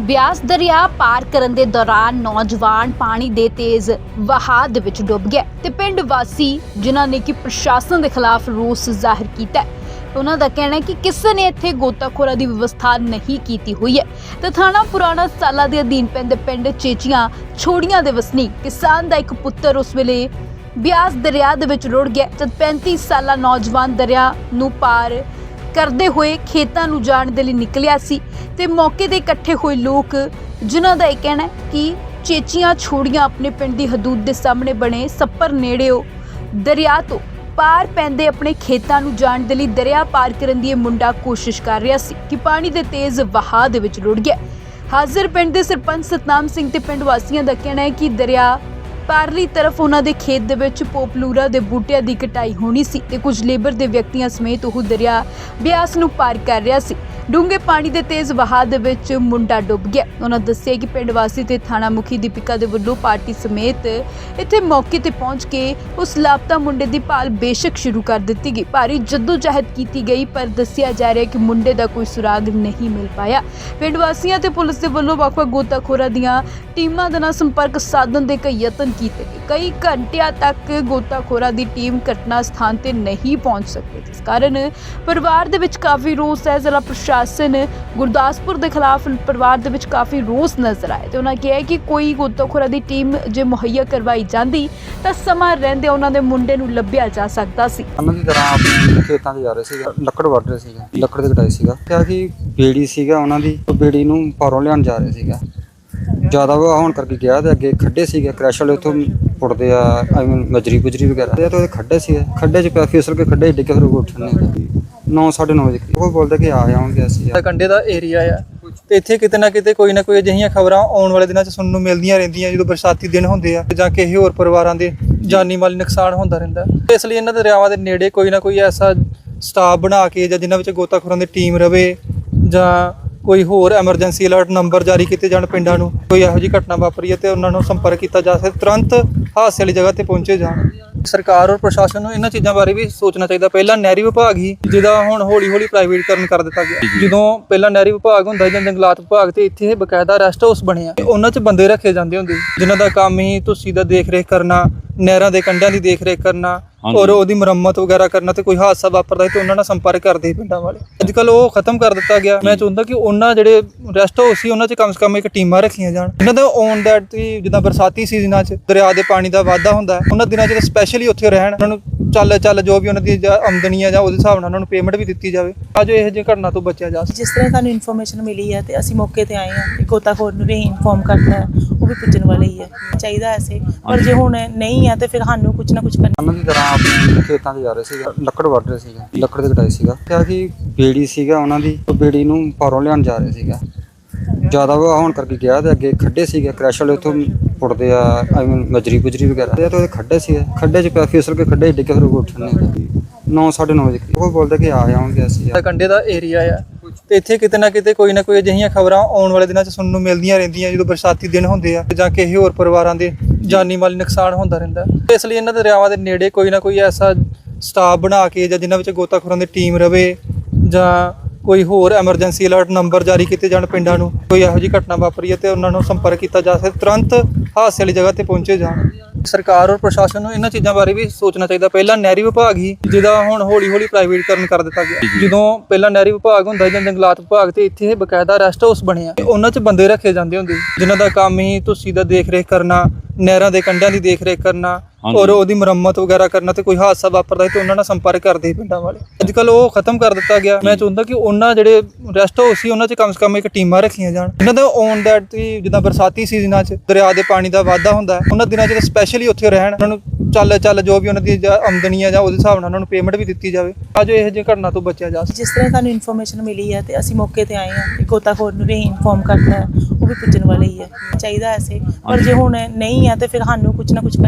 ਬਿਆਸ ਦਰਿਆ ਪਾਰ ਕਰਨ ਦੇ ਦੌਰਾਨ ਨੌਜਵਾਨ ਪਾਣੀ ਦੇ ਤੇਜ਼ ਵਹਾਅ ਦੇ ਵਿੱਚ ਡੁੱਬ ਗਿਆ ਤੇ ਪਿੰਡ ਵਾਸੀ, ਜਿਨ੍ਹਾਂ ਨੇ ਕਿ ਪ੍ਰਸ਼ਾਸਨ ਦੇ ਖਿਲਾਫ ਰੋਸ ਜ਼ਾਹਿਰ ਕੀਤਾ ਉਹਨਾਂ ਦਾ ਕਹਿਣਾ ਹੈ ਕਿ ਕਿਸੇ ਨੇ ਇੱਥੇ ਗੋਤਾਖੋਰਾਂ ਦੀ ਵਿਵਸਥਾ ਨਹੀਂ ਕੀਤੀ ਹੋਈ ਹੈ। ਤੇ ਥਾਣਾ ਪੁਰਾਣਾ ਸਾਲਾ ਦੇ ਅਧੀਨ ਪੈਂਦੇ ਪਿੰਡ ਚੇਚੀਆਂ ਛੋੜੀਆਂ ਦੇ ਵਸਨੀਕ ਕਿਸਾਨ ਦਾ ਇੱਕ ਪੁੱਤਰ ਉਸ ਵੇਲੇ ਬਿਆਸ ਦਰਿਆ ਦੇ ਵਿੱਚ ਰੁੜ ਗਿਆ। ਜਦ 35 ਸਾਲਾ ਨੌਜਵਾਨ ਦਰਿਆ ਨੂੰ ਪਾਰ ਕਰਦੇ ਹੋਏ ਖੇਤਾਂ ਨੂੰ ਜਾਣ ਦੇ ਲਈ ਨਿਕਲਿਆ ਸੀ ਤੇ ਮੌਕੇ 'ਤੇ ਇਕੱਠੇ ਹੋਏ ਲੋਕ, ਜਿਨ੍ਹਾਂ ਦਾ ਇਹ ਕਹਿਣਾ ਹੈ ਕਿ ਚੇਚੀਆਂ ਛੋੜੀਆਂ ਆਪਣੇ ਪਿੰਡ ਦੀ ਹਦੂਦ ਦੇ ਸਾਹਮਣੇ ਬਣੇ ਸੱਪਰ ਨੇੜਿਓ ਦਰਿਆ ਤੋਂ ਪਾਰ ਪੈਂਦੇ ਆਪਣੇ ਖੇਤਾਂ ਨੂੰ ਜਾਣ ਦੇ ਲਈ ਦਰਿਆ ਪਾਰ ਕਰਨ ਦੀ ਇਹ ਮੁੰਡਾ ਕੋਸ਼ਿਸ਼ ਕਰ ਰਿਹਾ ਸੀ ਕਿ ਪਾਣੀ ਦੇ ਤੇਜ਼ ਵਹਾਅ ਦੇ ਵਿੱਚ ਰੁੜ ਗਿਆ। ਹਾਜ਼ਰ ਪਿੰਡ ਦੇ ਸਰਪੰਚ ਸਤਨਾਮ ਸਿੰਘ ਤੇ ਪਿੰਡ ਵਾਸੀਆਂ ਦਾ ਕਹਿਣਾ ਹੈ ਕਿ ਦਰਿਆ ਪਾਰਲੀ ਤਰਫ ਉਹਨਾਂ ਦੇ ਖੇਤ ਦੇ ਵਿੱਚ ਪੋਪਲੂਰਾ ਦੇ ਬੂਟਿਆਂ ਦੀ ਕਟਾਈ ਹੋਣੀ ਸੀ ਤੇ ਕੁਝ ਲੇਬਰ ਦੇ ਵਿਅਕਤੀਆਂ ਸਮੇਤ ਉਹ ਦਰਿਆ ਬਿਆਸ ਨੂੰ ਪਾਰ ਕਰ ਰਿਹਾ ਸੀ। ਡੂੰਘੇ ਪਾਣੀ ਦੇ ਤੇਜ਼ ਵਹਾਅ ਦੇ ਵਿੱਚ ਮੁੰਡਾ ਡੁੱਬ ਗਿਆ। ਉਹਨਾਂ ਦੱਸਿਆ ਕਿ ਪਿੰਡ ਵਾਸੀ ਤੇ ਥਾਣਾ ਮੁਖੀ ਦੀਪਿਕਾ ਦੇ ਵੱਲੋਂ ਪਾਰਟੀ ਸਮੇਤ ਇੱਥੇ ਮੌਕੇ ਤੇ ਪਹੁੰਚ ਕੇ ਉਸ ਲਾਪਤਾ ਮੁੰਡੇ ਦੀ ਭਾਲ ਬੇਸ਼ੱਕ ਸ਼ੁਰੂ ਕਰ ਦਿੱਤੀ ਗਈ। ਭਾਰੀ ਜਦੋਜਹਿਦ ਕੀਤੀ ਗਈ, ਪਰ ਦੱਸਿਆ ਜਾ ਰਿਹਾ ਕਿ ਮੁੰਡੇ ਦਾ ਕੋਈ ਸੁਰਾਗ ਨਹੀਂ ਮਿਲ ਪਾਇਆ। ਪਿੰਡ ਵਾਸੀਆਂ ਤੇ ਪੁਲਿਸ ਦੇ ਵੱਲੋਂ ਵੱਖ-ਵੱਖ ਗੋਤਾਖੋਰਾਂ ਦੀਆਂ ਟੀਮਾਂ ਦੇ ਨਾਲ ਸੰਪਰਕ ਸਾਧਨ ਦੇ ਕਈ ਯਤਨ ਕੀਤੇ ਗਏ। ਕਈ ਘੰਟਿਆਂ ਤੱਕ ਗੋਤਾਖੋਰਾਂ ਦੀ ਟੀਮ ਘਟਨਾ ਸਥਾਨ ਤੇ ਨਹੀਂ ਪਹੁੰਚ ਸਕੀ। ਜਿਸ ਕਾਰਨ ਪਰਿਵਾਰ ਦੇ ਵਿੱਚ ਕਾਫੀ ਰੋਸ ਹੈ। ਜ਼ਿਲ੍ਹਾ ਪ੍ਰਸ਼ਾਸਨ ਗੁਰਦਾਸਪੁਰ ਦੇ ਖਿਲਾਫ ਪਰਿਵਾਰ ਦੇ ਵਿੱਚ ਕਾਫੀ ਰੋਸ ਨਜ਼ਰ ਆਇਆ ਤੇ ਉਹਨਾਂ ਕਿਹਾ ਕਿ ਕੋਈ ਗੋਤਾਖੋਰਾਂ ਦੀ ਟੀਮ ਜੇ ਮੁਹੱਈਆ ਕਰਵਾਈ ਜਾਂਦੀ ਤਾਂ ਸਮਾਂ ਰਹਿੰਦੇ ਉਹਨਾਂ ਦੇ ਮੁੰਡੇ ਨੂੰ ਲੱਭਿਆ ਜਾ ਸਕਦਾ ਸੀ। ਉਹਨਾਂ ਦੀ ਤਰ੍ਹਾਂ ਆਪਣੇ ਖੇਤਾਂ 'ਤੇ ਜਾ ਰਹੇ ਸੀਗਾ, ਲੱਕੜ ਵੱਢ ਰਹੇ ਸੀਗਾ, ਲੱਕੜ ਦੀ ਕਟਾਈ ਸੀਗਾ। ਕਿਹਾ ਕਿ ਬੇੜੀ ਸੀਗਾ ਉਹਨਾਂ ਦੀ, ਉਹ ਬੇੜੀ ਨੂੰ ਪਾਰੋਂ ਲਿਆਉਣ ਜਾ ਰਹੇ ਸੀਗਾ। ਜ਼ਿਆਦਾ ਵਾ ਹੋਣ ਕਰਕੇ ਗਿਆ ਤੇ ਅੱਗੇ ਖੱਡੇ ਸੀਗੇ, ਕ੍ਰੈਸ਼ ਵਾਲੇ ਉੱਥੋਂ ਪੁੱਟਦੇ ਆ, ਆਈ ਮੀਨ ਮਜਰੀ ਗੁਜਰੀ ਵਗੈਰਾ। ਤੇ ਉਹਦੇ ਖੱਡੇ ਸੀਗੇ, ਖੱਡੇ 'ਚ ਪਿਆ ਫਿਸਲ ਕੇ ਖੱਡੇ ਡਿੱਗੇ, ਫਿਰ ਉਹ ਉੱਠਣ 9 9:30 ਵਜੇ ਉਹ ਬੋਲਦੇ ਕਿ ਆ ਜਾਵਾਂਗੇ ਅਸੀਂ ਦਾ ਕੰਡੇ ਦਾ ਏਰੀਆ ਆ। ਤੇ ਇੱਥੇ ਕਿਤੇ ਨਾ ਕਿਤੇ ਕੋਈ ਨਾ ਕੋਈ ਅਜਿਹੀਆਂ ਖਬਰਾਂ ਆਉਣ ਵਾਲੇ ਦਿਨਾਂ 'ਚ ਸੁਣਨ ਨੂੰ ਮਿਲਦੀਆਂ ਰਹਿੰਦੀਆਂ, ਜਦੋਂ ਬਰਸਾਤੀ ਦਿਨ ਹੁੰਦੇ ਆ, ਜਾਂ ਕਿਸੇ ਹੋਰ ਪਰਿਵਾਰਾਂ ਦੇ ਜਾਨੀ ਮਾਲੀ ਨੁਕਸਾਨ ਹੁੰਦਾ ਰਹਿੰਦਾ। ਇਸ ਲਈ ਇਹਨਾਂ ਦਰਿਆਵਾਂ ਦੇ ਨੇੜੇ ਕੋਈ ਨਾ ਕੋਈ ਐਸਾ ਸਟਾਫ ਬਣਾ ਕੇ ਜਾਂ ਜਿਨ੍ਹਾਂ ਵਿੱਚ ਗੋਤਾਖੋਰਾਂ ਦੀ ਟੀਮ ਰਵੇ, ਜਾਂ ਕੋਈ ਹੋਰ ਐਮਰਜੈਂਸੀ ਅਲਰਟ ਨੰਬਰ ਜਾਰੀ ਕੀਤੇ ਜਾਣ ਪਿੰਡਾਂ ਨੂੰ, ਕੋਈ ਇਹੋ ਜਿਹੀ ਘਟਨਾ ਵਾਪਰੀ ਹੈ ਤੇ ਉਹਨਾਂ ਨੂੰ ਸੰਪਰਕ ਕੀਤਾ ਜਾ ਸਕੇ, ਤੁਰੰਤ ਹਾਦਸੇ ਵਾਲੀ ਜਗ੍ਹਾ ਤੇ ਪਹੁੰਚੇ ਜਾਣ। ਸਰਕਾਰ ਔਰ ਪ੍ਰਸ਼ਾਸਨ ਨੂੰ ਇਹਨਾਂ ਚੀਜ਼ਾਂ ਬਾਰੇ ਵੀ ਸੋਚਣਾ ਚਾਹੀਦਾ। ਪਹਿਲਾਂ ਨਹਿਰੀ ਵਿਭਾਗ ਹੀ ਜਿਹਦਾ ਹੁਣ ਹੌਲੀ-ਹੌਲੀ ਪ੍ਰਾਈਵੇਟਕਰਨ ਕਰ ਦਿੱਤਾ ਗਿਆ। ਜਦੋਂ ਪਹਿਲਾਂ ਨਹਿਰੀ ਵਿਭਾਗ ਹੁੰਦਾ ਜਾਂ ਜੰਗਲਾਤ ਵਿਭਾਗ ਤੇ ਇੱਥੇ ਬਕਾਇਦਾ ਰੈਸਟ ਹਾਊਸ ਬਣਿਆ। ਉਹਨਾਂ 'ਚ ਬੰਦੇ ਰੱਖੇ ਜਾਂਦੇ ਹੁੰਦੇ ਜਿਨ੍ਹਾਂ ਦਾ ਕੰਮ ਹੀ ਤੁਸੀਂ ਦਾ ਦੇਖ-ਰੇਖ ਕਰਨਾ ਨਹਿਰਾਂ ਦੇ ਕੰਢਿਆਂ ਦੀ ਦੇਖ-ਰੇਖ ਕਰਨਾ ਔਰ ਉਹਦੀ ਮੁਰੰਮਤ ਵਗੈਰਾ ਕਰਨਾ ਤੇ ਕੋਈ ਹਾਦਸਾ ਵਾਪਰਦਾ ਸੀ ਤੇ ਉਹਨਾਂ ਨਾਲ ਸੰਪਰਕ ਕਰਦੇ ਸੀ ਪਿੰਡਾਂ ਵਾਲੇ। ਅੱਜ ਕੱਲ ਉਹ ਖਤਮ ਕਰ ਦਿੱਤਾ ਗਿਆ। ਮੈਂ ਚਾਹੁੰਦਾ ਕਿ ਉਹਨਾਂ ਜਿਹੜੇ ਰੈਸਟ ਹਾਊਸ ਸੀ ਉਹਨਾਂ 'ਚ ਕਮ ਸੇ ਕਮ ਇੱਕ ਟੀਮਾਂ ਰੱਖੀਆਂ ਜਾਣ। ਇਹਨਾਂ ਦਾ ਔਨ ਦੈਟ ਜਿੱਦਾਂ ਬਰਸਾਤੀ ਸੀਜ਼ਨਾਂ 'ਚ ਦਰਿਆ ਦੇ ਪਾਣੀ ਦਾ ਵਾਧਾ ਹੁੰਦਾ ਹੈ, ਉਹਨਾਂ ਦਿਨਾਂ 'ਚ ਸਪੈਸ਼ਲੀ ਉੱਥੇ ਰਹਿਣ ਉਹਨਾਂ ਨੂੰ ਚੱਲ ਚੱਲ ਜੋ ਵੀ ਉਹਨਾਂ ਦੀ ਆਮਦਨੀ ਆ ਜਾਂ ਉਹਦੇ ਹਿਸਾਬ ਨਾਲ ਉਹਨਾਂ ਨੂੰ ਪੇਮੈਂਟ ਵੀ ਦਿੱਤੀ ਜਾਵੇ। ਤਾਂ ਜੋ ਇਹੋ ਜਿਹੀ ਘਟਨਾ ਤੋਂ ਬਚਿਆ ਜਾ ਸਕੇ ਜਿਸ ਤਰ੍ਹਾਂ ਸਾਨੂੰ ਇਨਫੋਰਮੇਸ਼ਨ ਮਿਲੀ ਹੈ ਤੇ ਅਸੀਂ ਮੌਕੇ ਤੇ ਆਏ ਹਾਂ ਕਿ ਗੋਤਾਖੋਰ ਨੂੰ ਵੀ ਇਨਫੋਰਮ ਕਰਤਾ ਹੈ। ਵੀ ਪੁੱਜਣ ਵਾਲੇ ਹੀ ਹੈ ਚਾਹੀਦਾ ਐਸੇ। ਪਰ ਜੇ ਹੁਣ ਨਹੀਂ ਹੈ ਤੇ ਫਿਰ ਸਾਨੂੰ ਕੁਝ ਨਾ ਕੁਝ ਕਰਨਾ ਉਹਨਾਂ ਦੀ ਤਰ੍ਹਾਂ ਆਪਣੇ ਖੇਤਾਂ 'ਤੇ ਜਾ ਰਹੇ ਸੀਗਾ ਲੱਕੜ ਵੱਢ ਰਹੇ ਸੀਗਾ ਲੱਕੜ ਦੀ ਕਟਾਈ ਸੀਗਾ। ਕਿਹਾ ਕਿ ਬੇੜੀ ਸੀਗਾ ਉਹਨਾਂ ਦੀ ਉਹ ਬੇੜੀ ਨੂੰ ਪਾਰੋਂ ਲਿਆਉਣ ਜਾ ਰਹੇ ਸੀਗਾ। ਜ਼ਿਆਦਾ ਵਾ ਹੋਣ ਕਰਕੇ ਗਿਆ ਤੇ ਅੱਗੇ ਖੱਡੇ ਸੀਗੇ ਕ੍ਰੈਸ਼ ਵਾਲੇ ਉੱਥੋਂ ਪੁੱਟਦੇ ਆ ਆਈ ਮੀਨ ਮਜਰੀ ਗੁਜਰੀ ਵਗੈਰਾ। ਤੇ ਉਹਦੇ ਖੱਡੇ ਸੀਗੇ ਖੱਡੇ 'ਚ ਪਿਆ ਫਿਸਲ ਕੇ ਖੱਡੇ ਡਿੱਗੇ ਫਿਰ ਉਹ ਉੱਠਣ ਨਹੀਂ 9 9:30 ਵਜੇ ਉਹ ਬੋਲਦੇ ਕਿ ਆ ਜਾਵਾਂਗੇ ਅਸੀਂ। ਕੰਡੇ ਦਾ ਏਰੀਆ ਆ। ਤੇ ਇੱਥੇ ਕਿਤੇ ਨਾ ਕਿਤੇ ਕੋਈ ਨਾ ਕੋਈ ਅਜਿਹੀਆਂ ਖਬਰਾਂ ਆਉਣ ਵਾਲੇ ਦਿਨਾਂ 'ਚ ਸੁਣਨ ਨੂੰ ਮਿਲਦੀਆਂ ਰਹਿੰਦੀਆਂ, ਜਦੋਂ ਬਰਸਾਤੀ ਦਿਨ ਹੁੰਦੇ ਆ ਜਾਂ ਕਿਸੇ ਹੋਰ ਪਰਿਵਾਰਾਂ ਦੇ ਜਾਨੀ ਮਾਲੀ ਨੁਕਸਾਨ ਹੁੰਦਾ ਰਹਿੰਦਾ। ਇਸ ਲਈ ਇਹਨਾਂ ਦਰਿਆਵਾਂ ਦੇ ਨੇੜੇ ਕੋਈ ਨਾ ਕੋਈ ਐਸਾ ਸਟਾਫ ਬਣਾ ਕੇ ਜਾਂ ਜਿਨ੍ਹਾਂ ਵਿੱਚ ਗੋਤਾਖੋਰਾਂ ਦੀ ਟੀਮ ਰਵੇ ਜਾਂ ਕੋਈ ਹੋਰ ਐਮਰਜੈਂਸੀ ਅਲਰਟ ਨੰਬਰ ਜਾਰੀ ਕੀਤੇ ਜਾਣ ਪਿੰਡਾਂ ਨੂੰ, ਕੋਈ ਇਹੋ ਜਿਹੀ ਘਟਨਾ ਵਾਪਰੀ ਹੈ ਤੇ ਉਹਨਾਂ ਨੂੰ ਸੰਪਰਕ ਕੀਤਾ ਜਾ ਸਕੇ, ਤੁਰੰਤ ਹਾਦਸੇ ਵਾਲੀ ਜਗ੍ਹਾ ਤੇ ਪਹੁੰਚੇ ਜਾਣ। ਸਰਕਾਰ ਔਰ ਪ੍ਰਸ਼ਾਸਨ ਨੂੰ ਇਹਨਾਂ ਚੀਜ਼ਾਂ ਬਾਰੇ ਵੀ ਸੋਚਣਾ ਚਾਹੀਦਾ। ਪਹਿਲਾਂ ਨਹਿਰੀ ਵਿਭਾਗ ਹੀ ਜਿਹਦਾ ਹੁਣ ਹੌਲੀ-ਹੌਲੀ ਪ੍ਰਾਈਵੇਟਕਰਨ ਕਰ ਦਿੱਤਾ ਗਿਆ। ਜਦੋਂ ਪਹਿਲਾਂ ਨਹਿਰੀ ਵਿਭਾਗ ਹੁੰਦਾ ਜਾਂ ਜੰਗਲਾਤ ਵਿਭਾਗ ਤੇ ਇੱਥੇ ਬਕਾਇਦਾ ਰੈਸਟ ਹਾਊਸ ਬਣਿਆ। ਉਹਨਾਂ 'ਚ ਬੰਦੇ ਰੱਖੇ ਜਾਂਦੇ ਹੁੰਦੇ ਜਿਨ੍ਹਾਂ ਦਾ ਕੰਮ ਹੀ ਤੁਸੀਂ ਦਾ ਦੇਖ-ਰੇਖ ਕਰਨਾ ਨਹਿਰਾਂ ਦੇ ਕੰਢਿਆਂ ਦੀ ਦੇਖ-ਰੇਖ ਕਰਨਾ ਔਰ ਉਹਦੀ ਮੁਰੰਮਤ ਵਗੈਰਾ ਕਰਨਾ ਤੇ ਕੋਈ ਹਾਦਸਾ ਵਾਪਰਦਾ ਸੀ ਤੇ ਉਹਨਾਂ ਨਾਲ ਸੰਪਰਕ ਕਰਦੇ ਪਿੰਡਾਂ ਵਾਲੇ। ਅੱਜ ਕੱਲ ਉਹ ਖਤਮ ਕਰ ਦਿੱਤਾ ਗਿਆ। ਮੈਂ ਚਾਹੁੰਦਾ ਕਿ ਉਹਨਾਂ ਜਿਹੜੇ ਰੈਸਟ ਹਾਊਸ ਸੀ ਉਹਨਾਂ 'ਚ ਕਮ ਸੇ ਕਮ ਇੱਕ ਟੀਮਾਂ ਰੱਖੀਆਂ ਜਾਣ। ਇਹਨਾਂ ਦਾ ਔਨ ਦੈਟ ਜਿੱਦਾਂ ਬਰਸਾਤੀ ਸੀਜ਼ਨਾਂ 'ਚ ਦਰਿਆ ਦੇ ਪਾਣੀ ਦਾ ਵਾਧਾ ਹੁੰਦਾ ਹੈ, ਉਹਨਾਂ ਦਿਨਾਂ 'ਚ ਸਪੈਸ਼ਲੀ ਉੱਥੇ ਰਹਿਣ ਉਹਨਾਂ ਨੂੰ ਚੱਲ ਚੱਲ ਜੋ ਵੀ ਉਹਨਾਂ ਦੀ ਆਮਦਨੀ ਆ ਜਾਂ ਉਹਦੇ ਹਿਸਾਬ ਨਾਲ ਉਹਨਾਂ ਨੂੰ ਪੇਮੈਂਟ ਵੀ ਦਿੱਤੀ ਜਾਵੇ। ਤਾਂ ਜੋ ਇਹੋ ਜਿਹੀ ਘਟਨਾ ਤੋਂ ਬਚਿਆ ਜਾ ਸਕੇ। ਜਿਸ ਤਰ੍ਹਾਂ ਸਾਨੂੰ ਇਨਫੋਰਮੇਸ਼ਨ ਮਿਲੀ ਹੈ ਤੇ ਅਸੀਂ ਮੌਕੇ ਤੇ ਆਏ ਹਾਂ ਗੋਤਾਖੋਰ ਨੂੰ ਵੀ ਇਨਫੋਰਮ ਕਰਤਾ ਹੈ ਉਹ ਵੀ ਪੁੱਜਣ ਵਾਲੇ ਹੀ ਹੈ। ਚਾਹੀਦਾ ਐਸੇ। ਪਰ ਜੇ ਹੁਣ ਨਹੀਂ ਹੈ ਤੇ ਫਿਰ ਸਾਨੂੰ ਕੁਝ ਨਾ ਕੁਝ